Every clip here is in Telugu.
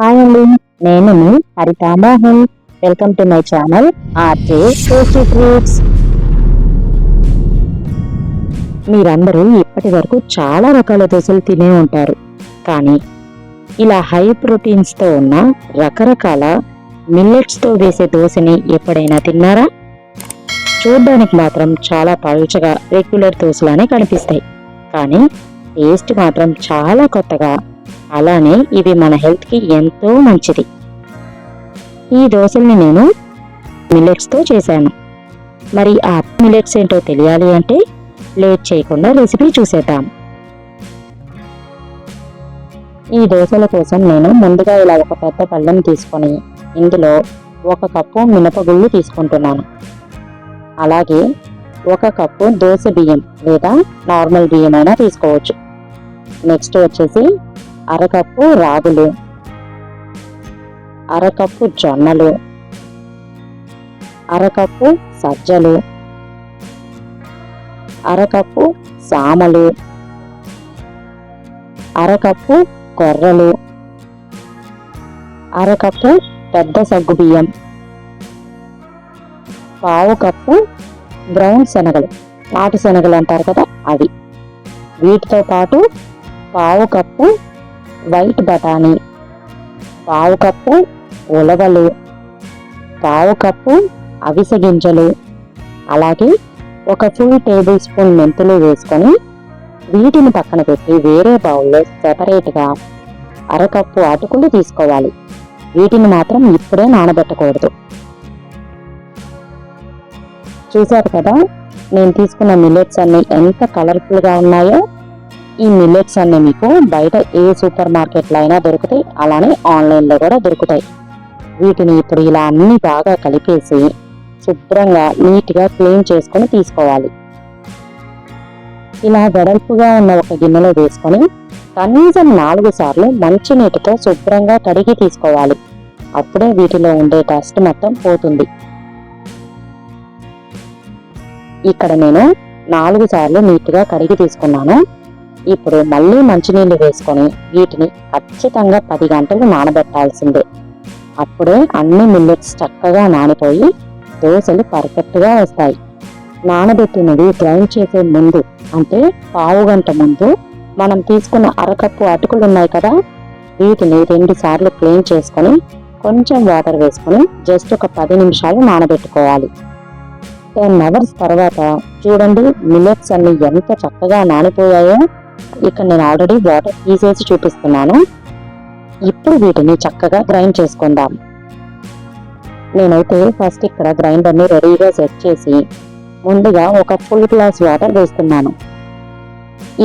హాయ్ అండి నేను మీ Haritha Mohan welcome to my channel RJ tasty treats మీరందరూ ఇప్పటి వరకు చాలా రకాల దోశలు తినే ఉంటారు. కానీ ఇలా హై ప్రోటీన్స్తో ఉన్న రకరకాల మిల్లెట్స్తో వేసే దోశని ఎప్పుడైనా తిన్నారా? చూడ్డానికి మాత్రం చాలా పలుచగా రెగ్యులర్ దోశలానే కనిపిస్తాయి. కానీ టేస్ట్ మాత్రం చాలా కొత్తగా అలానే ఇవి మన హెల్త్కి ఎంతో మంచిది. ఈ దోశల్ని నేను మిల్లెట్స్తో చేశాను. మరి ఆ మిల్లెట్స్ ఏంటో తెలియాలి అంటే లేట్ చేయకుండా రెసిపీ చూసేద్దాం. ఈ దోశల కోసం నేను ముందుగా ఇలా ఒక పెద్ద పళ్ళెం తీసుకొని ఇందులో ఒక కప్పు మినపగుళ్ళు తీసుకుంటున్నాను. అలాగే ఒక కప్పు దోశ బియ్యం లేదా నార్మల్ బియ్యం అయినా తీసుకోవచ్చు. నెక్స్ట్ వచ్చేసి అరకప్పు రాగులు అరకప్పు జొన్నలు అరకప్పు సజ్జలు అరకప్పు సామలు అరకప్పు కొర్రలు అరకప్పు పెద్ద సగ్గు బియ్యం పావు కప్పు బ్రౌన్ శనగలు నాటు శనగలు అంటారు కదా అవి. వీటితో పాటు పావు కప్పు వైట్ బఠానీ పావు కప్పు ఉలవలు పావు కప్పు అవిసె గింజలు అలాగే ఒక ఫుల్ టేబుల్ స్పూన్ మెంతులు వేసుకొని వీటిని పక్కన పెట్టి వేరే బౌల్లో సెపరేట్గా అరకప్పు అటుకులు తీసుకోవాలి. వీటిని మాత్రం ఇప్పుడే నానబెట్టకూడదు. చూశారు కదా నేను తీసుకున్న మిల్లెట్స్ అన్ని ఎంత కలర్ఫుల్గా ఉన్నాయో? ఈ మిల్లెట్స్ అన్ని మీకు బయట ఏ సూపర్ మార్కెట్లో అయినా దొరుకుతాయి. అలానే ఆన్లైన్లో కూడా దొరుకుతాయి. వీటిని ఇప్పుడు ఇలా అన్ని బాగా కలిపేసి శుభ్రంగా నీట్గా క్లీన్ చేసుకొని తీసుకోవాలి. ఇలా వెడల్పుగా ఉన్న ఒక గిన్నెలో వేసుకొని కనీసం నాలుగు సార్లు మంచి నీటితో శుభ్రంగా కడిగి తీసుకోవాలి. అప్పుడే వీటిలో ఉండే డస్ట్ మొత్తం పోతుంది. ఇక్కడ నేను నాలుగు సార్లు నీట్గా కడిగి తీసుకున్నాను. ఇప్పుడు మళ్ళీ మంచినీళ్ళు వేసుకొని వీటిని ఖచ్చితంగా పది గంటలు నానబెట్టాల్సిందే. అప్పుడే అన్ని మిల్లెట్స్ చక్కగా నానిపోయి దోశలు పర్ఫెక్ట్గా వస్తాయి. నానబెట్టినవి గ్రైండ్ చేసే ముందు అంటే పావు గంట ముందు మనం తీసుకున్న అరకప్పు అటుకులు ఉన్నాయి కదా వీటిని రెండు సార్లు క్లీన్ చేసుకొని కొంచెం వాటర్ వేసుకొని జస్ట్ ఒక పది నిమిషాలు నానబెట్టుకోవాలి. టెన్ అవర్స్ తర్వాత చూడండి మిల్లెట్స్ అన్ని ఎంత చక్కగా నానిపోయాయో. ఇక్కడ నేను ఆల్రెడీ వాటర్ తీసేసి చూపిస్తున్నాను. ఇప్పుడు వీటిని చక్కగా గ్రైండ్ చేసుకుందాం. నేనైతే ఫస్ట్ ఇక్కడ గ్రైండర్ని రెడీగా సెట్ చేసి ముందుగా ఒక ఫుల్ గ్లాస్ వాటర్ వేస్తున్నాను.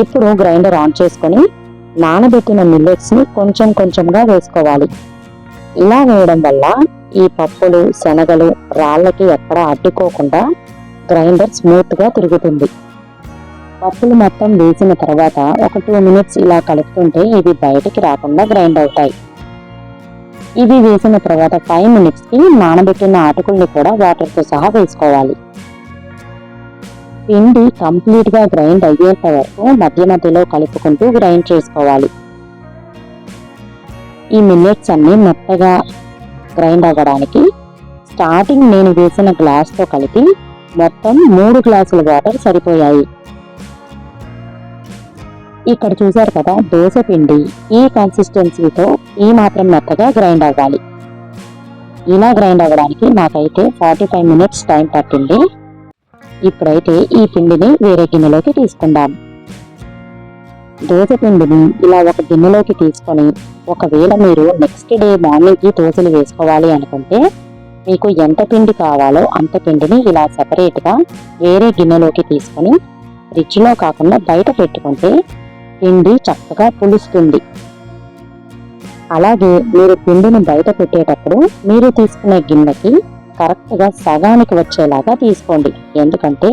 ఇప్పుడు గ్రైండర్ ఆన్ చేసుకొని నానబెట్టిన మిల్లెట్స్ని కొంచెం కొంచెంగా వేసుకోవాలి. ఇలా వేయడం వల్ల ఈ పప్పులు శనగలు రాళ్ళకి ఎక్కడ అడ్డుకోకుండా గ్రైండర్ స్మూత్గా తిరుగుతుంది. పప్పులు మొత్తం వేసిన తర్వాత ఒక టూ మినిట్స్ ఇలా కలుపుతుంటే ఇవి బయటికి రాకుండా గ్రైండ్ అవుతాయి. ఇవి వేసిన తర్వాత ఫైవ్ మినిట్స్కి నానబెట్టిన అటుకుల్ని కూడా వాటర్తో సహా వేసుకోవాలి. పిండి కంప్లీట్గా గ్రైండ్ అయ్యేంత వరకు మధ్య మధ్యలో కలుపుకుంటూ గ్రైండ్ చేసుకోవాలి. ఈ మిల్లెట్స్ అన్నీ మెత్తగా గ్రైండ్ అవ్వడానికి స్టార్టింగ్ నేను వేసిన గ్లాస్తో కలిపి మొత్తం మూడు గ్లాసుల వాటర్ సరిపోయాయి. ఇక్కడ చూశారు కదా దోశ పిండి. ఈ కన్సిస్టెన్సీతో ఈ మాత్రం మెత్తగా గ్రైండ్ అవ్వాలి. ఇలా గ్రైండ్ అవ్వడానికి నాకైతే ఫార్టీ ఫైవ్ మినిట్స్ టైం పట్టింది. ఇప్పుడైతే ఈ పిండిని వేరే గిన్నెలోకి తీసుకుందాం. దోశ పిండిని ఇలా ఒక గిన్నెలోకి తీసుకొని ఒకవేళ మీరు నెక్స్ట్ డే మార్నింగ్కి దోశలు వేసుకోవాలి అనుకుంటే మీకు ఎంత పిండి కావాలో అంత పిండిని ఇలా సపరేట్గా వేరే గిన్నెలోకి తీసుకొని ఫ్రిడ్జ్లో కాకుండా బయట పెట్టుకుంటే పిండి చక్కగా పులుస్తుంది. అలాగే మీరు పిండిని బయట పెట్టేటప్పుడు మీరు తీసుకునే గిన్నెకి కరెక్ట్గా సగానికి వచ్చేలాగా తీసుకోండి. ఎందుకంటే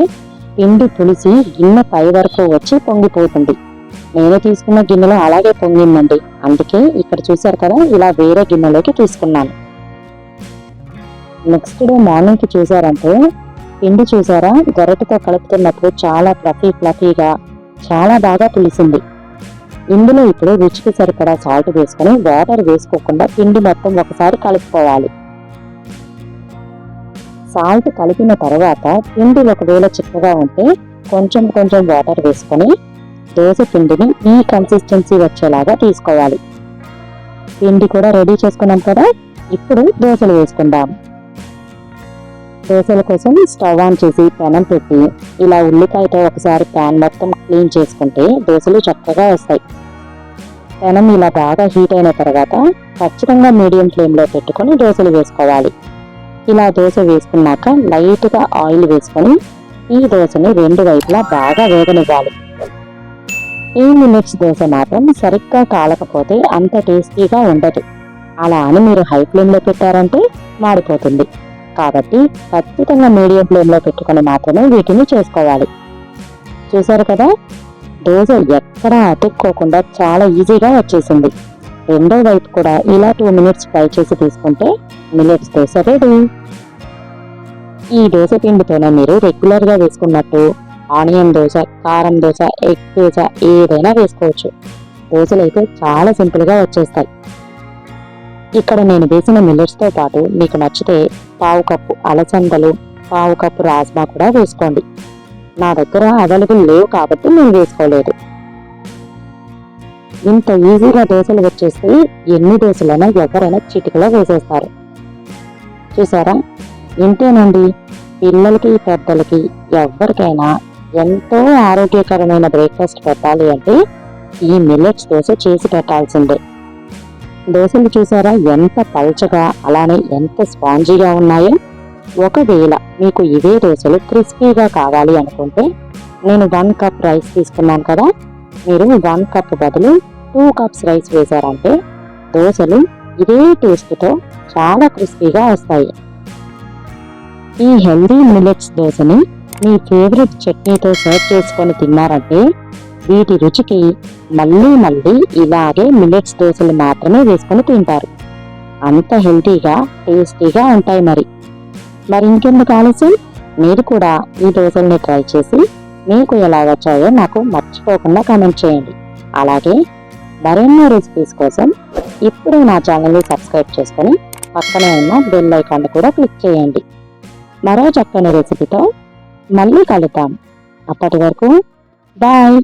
పిండి పులిసి గిన్నె పై వరకు వచ్చి పొంగిపోతుంది. నేను తీసుకున్న గిన్నెలో అలాగే పొంగిందండి. అందుకే ఇక్కడ చూశారు కదా ఇలా వేరే గిన్నెలోకి తీసుకున్నాను. నెక్స్ట్ డే మార్నింగ్కి చూసారంటే పిండి చూసారా? గొరటితో కలుపుతున్నప్పుడు చాలా ఫ్లఫీ ఫ్లఫీగా చాలా బాగా పులిసింది. ఇందులో ఇప్పుడు రుచికి సరిపడా సాల్ట్ వేసుకొని వాటర్ వేసుకోకుండా పిండి మొత్తం ఒకసారి కలుపుకోవాలి. సాల్ట్ కలిపిన తర్వాత పిండి ఒకవేళ చిక్కగా ఉంటే కొంచెం కొంచెం వాటర్ వేసుకొని దోశ పిండిని ఈ కన్సిస్టెన్సీ వచ్చేలాగా తీసుకోవాలి. పిండి కూడా రెడీ చేసుకున్నాం కదా? ఇప్పుడు దోశలు వేసుకుందాం. దోశల కోసం స్టవ్ ఆన్ చేసి పెనం పెట్టి ఇలా ఉల్లిపాయతో ఒకసారి ప్యాన్ మొత్తం క్లీన్ చేసుకుంటే దోశలు చక్కగా వస్తాయి. పెనం ఇలా బాగా హీట్ అయిన తర్వాత ఖచ్చితంగా మీడియం ఫ్లేమ్లో పెట్టుకొని దోశలు వేసుకోవాలి. ఇలా దోశ వేసుకున్నాక లైట్గా ఆయిల్ వేసుకొని ఈ దోశని రెండు వైపులా బాగా వేగనివ్వాలి. ఈ మినిట్స్ దోశ మాత్రం సరిగ్గా కాలకపోతే అంత టేస్టీగా ఉండదు. అలా అని మీరు హై ఫ్లేమ్లో పెట్టారంటే మాడిపోతుంది. కాబట్టి ఖచ్చితంగా మీడియం ఫ్లేమ్లో పెట్టుకొని మాత్రమే వీటిని చేసుకోవాలి. చూసారు కదా? దోశ ఎక్కడా అతుక్కోకుండా చాలా ఈజీగా వచ్చేసింది. రెండో వైపు కూడా ఇలా టూ మినిట్స్ ఫ్రై చేసి తీసుకుంటే మినిట్స్ దోశ రెడీ. ఈ దోశ పిండితోనే మీరు రెగ్యులర్గా వేసుకున్నట్టు ఆనియన్ దోశ కారం దోశ ఎగ్ దోశ ఏదైనా వేసుకోవచ్చు. దోశలు అయితే చాలా సింపుల్గా వచ్చేస్తాయి. ఇక్కడ నేను వేసిన మిల్లెట్స్తో పాటు మీకు నచ్చితే పావు కప్పు అలసందలు పావు కప్పు రాజ్మా కూడా వేసుకోండి. నా దగ్గర అవైలబుల్ లేవు కాబట్టి నేను వేసుకోలేదు. ఇంత ఈజీగా దోశలు వచ్చేస్తే ఎన్ని దోశలైనా ఎవరైనా చిటికలో వేసేస్తారు. చూసారా? ఇంతేనండి. పిల్లలకి పెద్దలకి ఎవరికైనా ఎంతో ఆరోగ్యకరమైన బ్రేక్ఫాస్ట్ పెట్టాలి అంటే ఈ మిల్లెట్స్ దోశ చేసి పెట్టాల్సిందే. దోశలు చూసారా? ఎంత పల్చగా అలానే ఎంత స్పాంజీగా ఉన్నాయో? ఒకవేళ మీకు ఇవే దోశలు క్రిస్పీగా కావాలి అనుకుంటే నేను వన్ కప్ రైస్ తీసుకున్నాను కదా? మీరు వన్ కప్ బదులు టూ కప్స్ రైస్ వేశారంటే దోశలు ఇదే టేస్ట్తో చాలా క్రిస్పీగా వస్తాయి. ఈ హెల్దీ మిల్లెట్స్ దోశని మీ ఫేవరెట్ చట్నీతో సర్వ్ చేసుకొని తిన్నారంటే వీటి రుచికి మళ్ళీ మళ్ళీ ఇలాగే మిల్లెట్స్ దోశలు మాత్రమే వేసుకొని తింటారు. అంత హెల్తీగా టేస్టీగా ఉంటాయి మరి. మరి ఇంకెందుకు ఆలస్యం? మీరు కూడా ఈ దోశల్ని ట్రై చేసి మీకు ఎలా వచ్చాయో నాకు మర్చిపోకుండా కామెంట్ చేయండి. అలాగే మరెన్నో రెసిపీస్ కోసం ఇప్పుడు నా ఛానల్ని సబ్స్క్రైబ్ చేసుకొని పక్కనే ఉన్న బెల్ ఐకాన్ కూడా క్లిక్ చేయండి. మరో చక్కని రెసిపీతో మళ్ళీ కలుద్దాం. అప్పటి వరకు బాయ్!